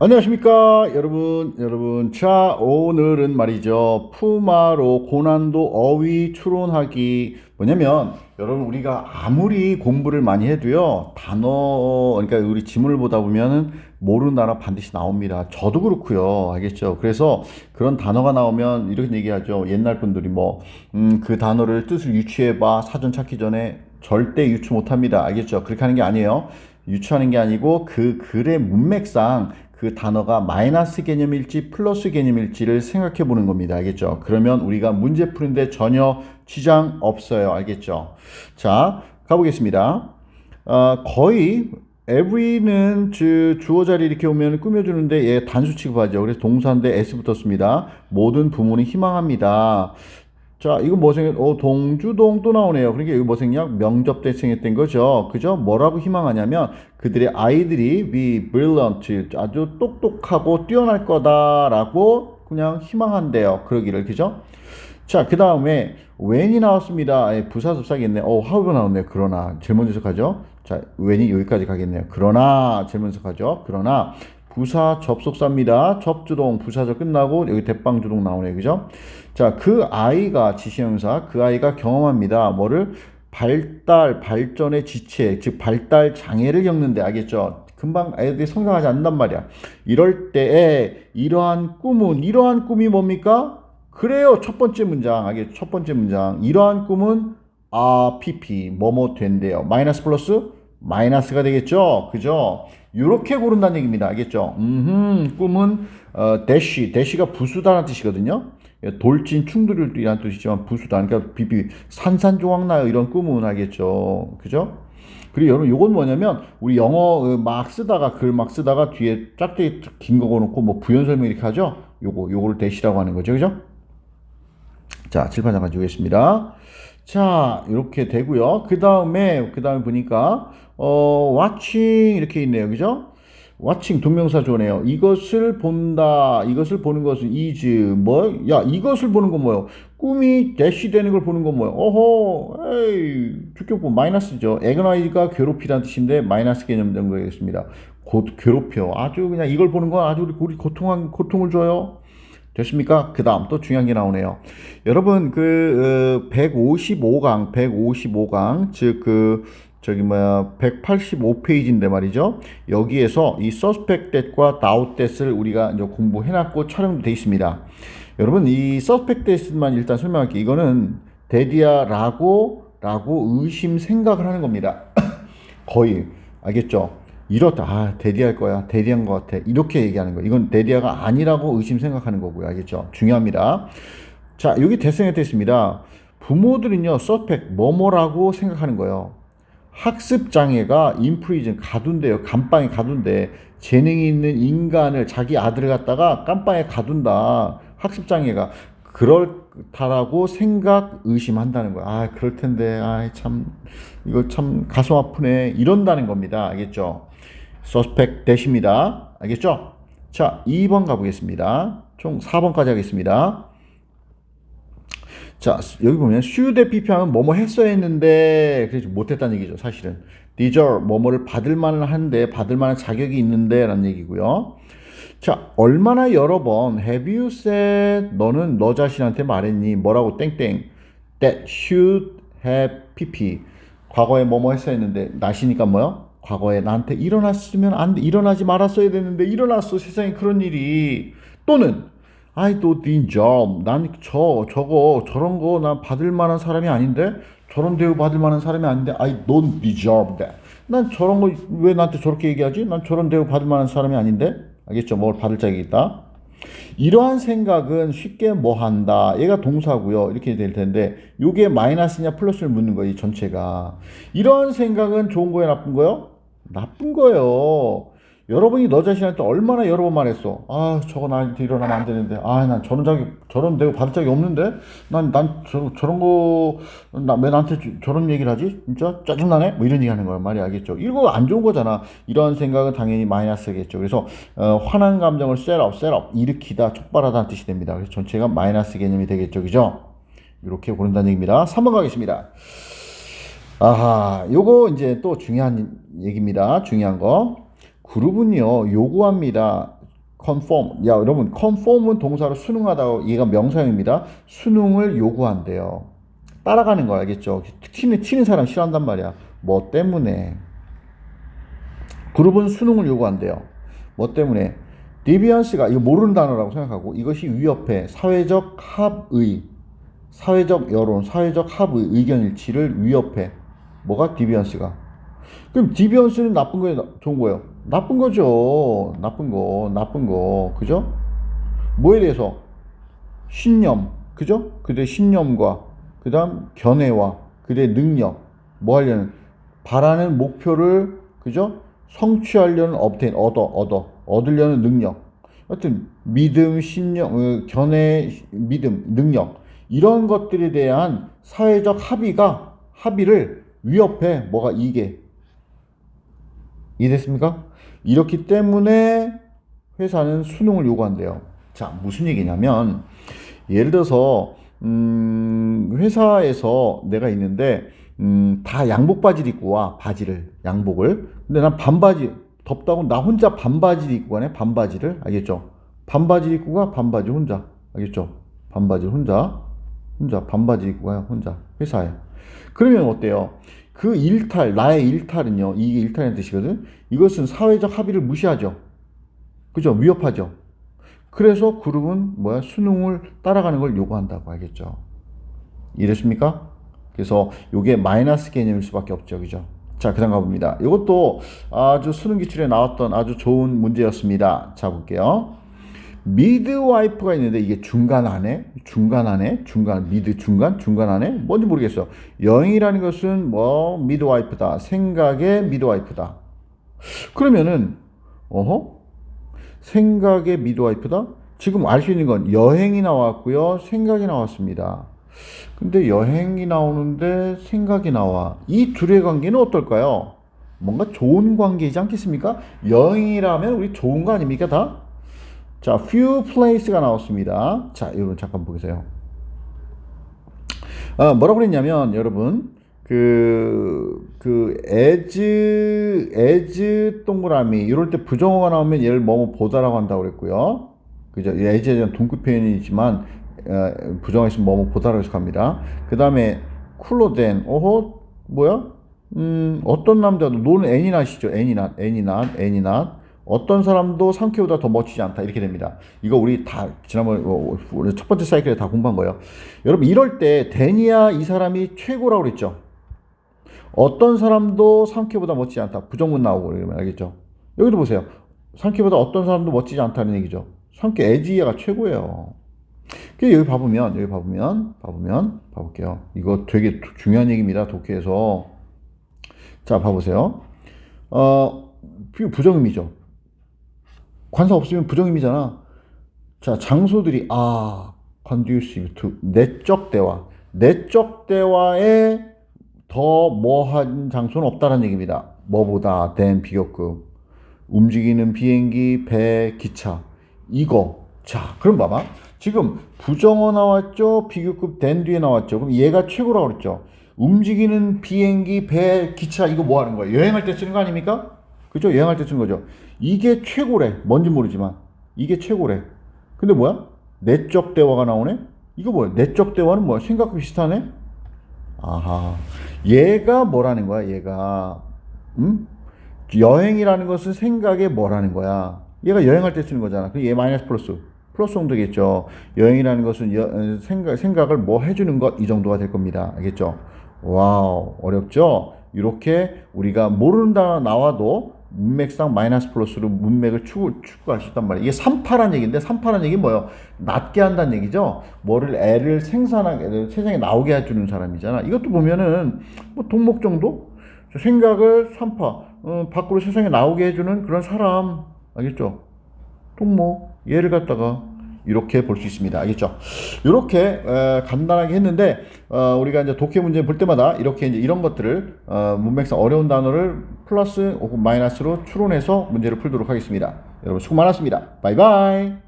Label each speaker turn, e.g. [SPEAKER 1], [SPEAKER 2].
[SPEAKER 1] 안녕하십니까 여러분 여러분. 자 오늘은 말이죠. 푸마로 고난도 어휘 추론하기. 뭐냐면 여러분 우리가 아무리 공부를 많이 해도요 단어 그러니까 우리 지문을 보다 보면은 모르는 단어 반드시 나옵니다. 저도 그렇고요. 알겠죠? 그래서 그런 단어가 나오면 이렇게 얘기하죠. 옛날 분들이 뭐음그 단어를 뜻을 유추해 봐. 사전 찾기 전에 절대 유추 못합니다. 알겠죠? 그렇게 하는 게 아니에요. 유추하는 게 아니고 그 글의 문맥상 그 단어가 마이너스 개념일지 플러스 개념일지를 생각해 보는 겁니다. 알겠죠? 그러면 우리가 문제 푸는데 전혀 지장 없어요. 알겠죠? 자, 가보겠습니다. 어, 거의 every는 주, 주어 자리 이렇게 오면 꾸며주는데 얘 단수 취급하죠. 그래서 동사인데 s 붙었습니다. 모든 부모는 희망합니다. 자, 이거 뭐 생겼, 어, 동주동 또 나오네요. 그러니까 이거 뭐 생략? 명접 때 생겼던 거죠. 그죠? 뭐라고 희망하냐면 그들의 아이들이 be brilliant, 아주 똑똑하고 뛰어날 거다라고 그냥 희망한대요. 그러기를. 그죠? 자, 그 다음에 when이 나왔습니다. 예, 부사 접사겠네. 어, how가 나왔네요. 그러나. 제일 먼저 시작하죠. 자, when이 여기까지 가겠네요. 그러나. 제일 먼저 시작하죠. 그러나. 부사 접속사입니다. 접주동 부사절 끝나고 여기 대빵주동 나오네요. 그죠? 자, 그 아이가 지시형사, 그 아이가 경험합니다. 뭐를? 발달, 발전의 지체, 즉 발달 장애를 겪는데 알겠죠? 금방 애들이 성장하지 않는단 말이야. 이럴 때에 이러한 꿈은 이러한 꿈이 뭡니까? 그래요. 첫 번째 문장. 알겠죠? 첫 번째 문장. 이러한 꿈은 아, pp 뭐뭐 된대요. 마이너스 플러스 마이너스가 되겠죠. 그죠? 이렇게 고른다는 얘기입니다. 알겠죠? 음, 꿈은 어, 대시, 대시가 부수다라는 뜻이거든요. 돌진 충돌이라는 뜻이지만 부수다. 그러니까 비비 산산조각 나요. 이런 꿈은 알겠죠. 그죠? 그리고 여러분 요건 뭐냐면 우리 영어 그막 쓰다가 글 막 쓰다가 뒤에 짝대기 긴거 놓고 뭐 부연 설명 이렇게 하죠. 요거 요거를 대시라고 하는 거죠. 그죠? 자, 칠판장 가지고 계십니다. 자, 이렇게 되고요. 그 다음에, 그 다음에 보니까, 어, watching 이렇게 있네요. 그죠? watching 동명사 좋네요. 이것을 본다. 이것을 보는 것은 is 뭐? 야, 이것을 보는 건 뭐예요? 꿈이 대시 되는 걸 보는 건 뭐예요? 어허, 에이, 주격부 마이너스죠. 에그나이가 괴롭히라는 뜻인데 마이너스 개념 된 거겠습니다. 곧 괴롭혀. 아주 그냥 이걸 보는 건 아주 우리, 고통한, 고통을 줘요. 됐습니까? 그 다음 또 중요한 게 나오네요. 여러분, 그, 어, 155강, 155강, 즉, 그, 저기 뭐야 185페이지인데 말이죠. 여기에서 이 suspected과 doubted을 우리가 이제 공부해놨고 촬영도 돼 있습니다. 여러분 이 suspected만 일단 설명할게요. 이거는 데디아라고 라고 의심 생각을 하는 겁니다. 거의 알겠죠? 이렇다 아 데디할 거야 데디한 것 같아 이렇게 얘기하는 거예요. 이건 데디아가 아니라고 의심 생각하는 거고요. 알겠죠? 중요합니다. 자 여기 대성에 됐습니다. 부모들은요 suspect 뭐뭐라고 생각하는 거예요. 학습 장애가 인프리즌 가둔대요. 감방에 가둔대. 재능이 있는 인간을 자기 아들을 갖다가 깜빵에 가둔다. 학습 장애가 그렇다라고 생각 의심한다는 거야. 아 그럴 텐데 아 참 이거 참 가슴 아프네 이런다는 겁니다. 알겠죠? 서스펙 대십니다. 알겠죠? 자 2번 가보겠습니다. 총 4번까지 하겠습니다. 자, 여기 보면 should PP하면 뭐뭐 했어야 했는데 그래서 못했다는 얘기죠, 사실은. deserve 뭐뭐를 받을 만은 한데 받을 만한 자격이 있는데 라는 얘기고요. 자, 얼마나 여러 번 have you said 너는 너 자신한테 말했니? 뭐라고 땡땡 that should have PP 과거에 뭐뭐 했어야 했는데 나시니까 뭐요? 과거에 나한테 일어났으면 안 돼. 일어나지 말았어야 되는데 일어났어. 세상에 그런 일이 또는 I don't deserve. 난 저, 저거, 저런 거 난 받을 만한 사람이 아닌데? 저런 대우 받을 만한 사람이 아닌데? I don't deserve that. 난 저런 거 왜 나한테 저렇게 얘기하지? 난 저런 대우 받을 만한 사람이 아닌데? 알겠죠? 뭘 받을 자격이 있다. 이러한 생각은 쉽게 뭐 한다. 얘가 동사고요. 이렇게 될 텐데 요게 마이너스냐 플러스를 묻는 거예요. 이 전체가. 이러한 생각은 좋은 거예요, 나쁜 거예요? 나쁜 거예요. 여러분이 너 자신한테 얼마나 여러 번 말했어. 아, 저거 나한테 일어나면 안 되는데. 아, 난 저런 자기, 저런 내가 받을 자격이 없는데? 난, 난 저, 저런 거, 나, 왜 나한테 저, 저런 얘기를 하지? 진짜 짜증나네? 뭐 이런 얘기 하는 거야. 말이 알겠죠? 이거 안 좋은 거잖아. 이러한 생각은 당연히 마이너스겠죠. 그래서, 어, 화난 감정을 셋업, 셋업, 일으키다, 촉발하다는 뜻이 됩니다. 그래서 전체가 마이너스 개념이 되겠죠. 그죠? 이렇게 고른다는 얘기입니다. 3번 가겠습니다. 아하, 요거 이제 또 중요한 얘기입니다. 중요한 거. 그룹은요, 요구합니다. conform. 야, 여러분, conform은 동사로 순응하다고 얘가 명사형입니다. 순응을 요구한대요. 따라가는 거 알겠죠? 튀는, 튀는 사람 싫어한단 말이야. 뭐 때문에? 그룹은 순응을 요구한대요. 뭐 때문에? 디비언스가 이거 모르는 단어라고 생각하고 이것이 위협해 사회적 합의, 사회적 여론, 사회적 합의 의견 일치를 위협해. 뭐가 디비언스가? 그럼 디비언스는 나쁜 거예요, 좋은 거예요? 나쁜 거죠. 나쁜 거, 나쁜 거, 그죠? 뭐에 대해서? 신념, 그죠? 그들의 신념과 그 다음 견해와 그들의 능력, 뭐 하려는 바라는 목표를 그죠? 성취하려는 obtain, 얻어, 얻어, 얻으려는 능력. 하여튼 믿음, 신념, 어, 견해, 믿음, 능력 이런 것들에 대한 사회적 합의가 합의를 위협해 뭐가 이게 이해됐습니까? 이렇기 때문에 회사는 수능을 요구한대요. 자, 무슨 얘기냐면, 예를 들어서, 음, 회사에서 내가 있는데, 음, 다 양복 바지를 입고 와, 바지를, 양복을. 근데 난 반바지, 덥다고 나 혼자 반바지를 입고 가네, 반바지를. 알겠죠? 반바지를 입고 가, 반바지 혼자. 알겠죠? 반바지 혼자. 혼자, 반바지 입고 가요, 혼자. 회사에. 그러면 어때요? 그 일탈, 나의 일탈은요, 이게 일탈이라는 뜻이거든? 이것은 사회적 합의를 무시하죠. 그죠? 위협하죠. 그래서 그룹은 뭐야? 수능을 따라가는 걸 요구한다고 알겠죠. 이해됐습니까? 그래서 요게 마이너스 개념일 수밖에 없죠. 그죠? 자, 그 다음 가봅니다. 이것도 아주 수능 기출에 나왔던 아주 좋은 문제였습니다. 자, 볼게요. 미드 와이프가 있는데 이게 중간 안에 중간 안에 중간 미드 중간 중간 안에 뭔지 모르겠어. 여행이라는 것은 뭐 미드 와이프다. 생각의 미드 와이프다. 그러면은 어허 생각의 미드 와이프다. 지금 알 수 있는 건 여행이 나왔고요. 생각이 나왔습니다. 근데 여행이 나오는데 생각이 나와. 이 둘의 관계는 어떨까요? 뭔가 좋은 관계이지 않겠습니까? 여행이라면 우리 좋은 거 아닙니까 다? 자, few place가 나왔습니다. 자, 여러분 잠깐 보세요. 아, 뭐라고 그랬냐면 여러분 그, 그, as, as 동그라미, 이럴 때 부정어가 나오면 얘를 뭐뭐 보다라고 한다고 그랬고요. 그죠? as에 대한 동급 표현이지만, 어, 부정어 있으면 뭐뭐 보다라고 해석합니다. 그 다음에, 쿨러 된, 어허, 뭐야? 음, 어떤 남자도, 노는 애니 낫이죠. 애니 낫, 애니 낫, 애니 낫. 어떤 사람도 상쾌보다 더 멋지지 않다. 이렇게 됩니다. 이거 우리 다, 지난번에, 어, 우리 첫 번째 사이클에 다 공부한 거예요. 여러분, 이럴 때, 데니아 이 사람이 최고라고 그랬죠. 어떤 사람도 상쾌보다 멋지지 않다. 부정문 나오고 그러면 알겠죠? 여기도 보세요. 상쾌보다 어떤 사람도 멋지지 않다는 얘기죠. 상쾌 에지가 최고예요. 그 여기 봐보면 여기 봐보면 봐보면 봐볼게요. 이거 되게 중요한 얘기입니다. 독해에서 자 봐보세요. 어 부정음이죠. 관사 없으면 부정음이잖아. 자 장소들이 아 conducive to 내적 대화. 내적 대화에 더 뭐한 장소는 없다는 얘기입니다. 뭐보다 된 비교급. 움직이는 비행기, 배, 기차. 이거. 자 그럼 봐봐. 지금 부정어 나왔죠? 비교급 된 뒤에 나왔죠? 그럼 얘가 최고라고 그랬죠? 움직이는 비행기, 배, 기차 이거 뭐 하는 거야? 여행할 때 쓰는 거 아닙니까 그죠 여행할 때 쓰는 거죠 이게 최고래 뭔지 모르지만 이게 최고래 근데 뭐야 내적 대화가 나오네 이거 뭐야 내적 대화는 뭐야 생각 비슷하네 아하. 얘가 뭐라는 거야, 얘가. 음? 여행이라는 것은 생각에 뭐라는 거야. 얘가 여행할 때 쓰는 거잖아. 그얘 마이너스 플러스. 플러스 정도겠죠. 여행이라는 것은 여, 생각, 생각을 뭐 해주는 것, 이 정도가 될 겁니다. 알겠죠? 와우, 어렵죠? 이렇게 우리가 모르는 단어 나와도 문맥상 마이너스 플러스로 문맥을 추구, 추구할 수 있단 말이에요. 이게 3파란 얘기인데 3파란 얘기 뭐예요? 낮게 한다는 얘기죠. 뭐를 애를 생산하게 세상에 나오게 해주는 사람이잖아. 이것도 보면은 뭐 동목 정도 생각을 3파 어, 밖으로 세상에 나오게 해주는 그런 사람 알겠죠? 동목 얘를 갖다가 이렇게 볼 수 있습니다. 알겠죠? 이렇게 에, 간단하게 했는데 어, 우리가 이제 독해 문제 볼 때마다 이렇게 이제 이런 것들을 어, 문맥상 어려운 단어를 플러스 혹은 마이너스로 추론해서 문제를 풀도록 하겠습니다. 여러분 수고 많았습니다. 바이바이.